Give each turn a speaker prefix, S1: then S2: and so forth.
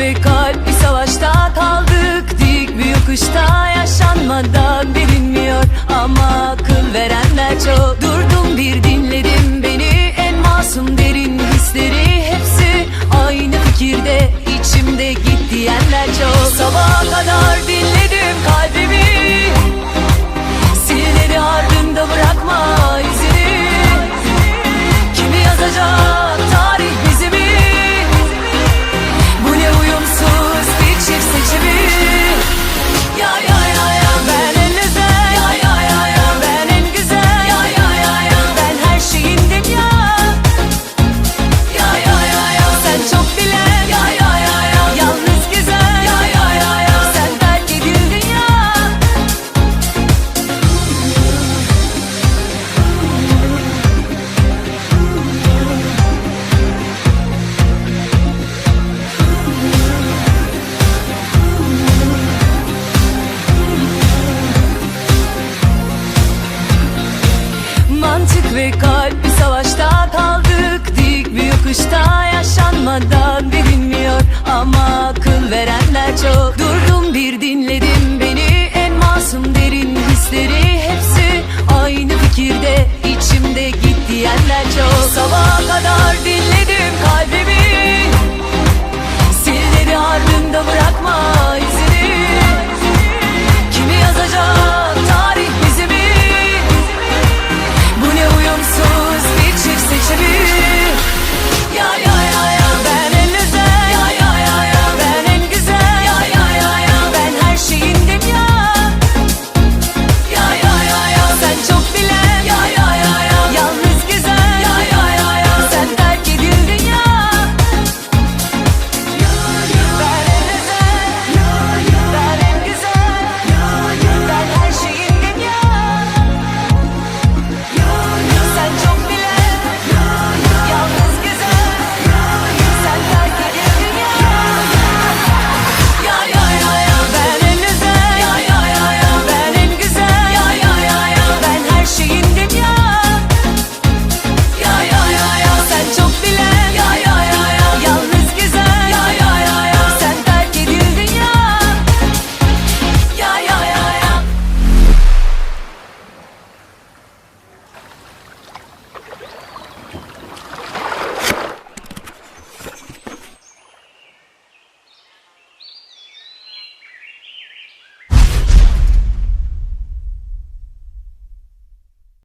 S1: ve kalp. Bir savaşta kaldık Dik bir yokuşta yaşanmadan bilinmiyor. Ama akıl verenler çok. Durdum bir dinledim beni En masum derin hisleri hepsi Aynı fikirde içimde git diyenler çok. Sabah ve kalp. Bir savaşta kaldık Dik bir yokuşta yaşanmadan bilinmiyor. Ama akıl verenler çok. Durdum bir dinledim beni En masum derin hisleri hepsi Aynı fikirde içimde git diyenler çok. Sabaha kadar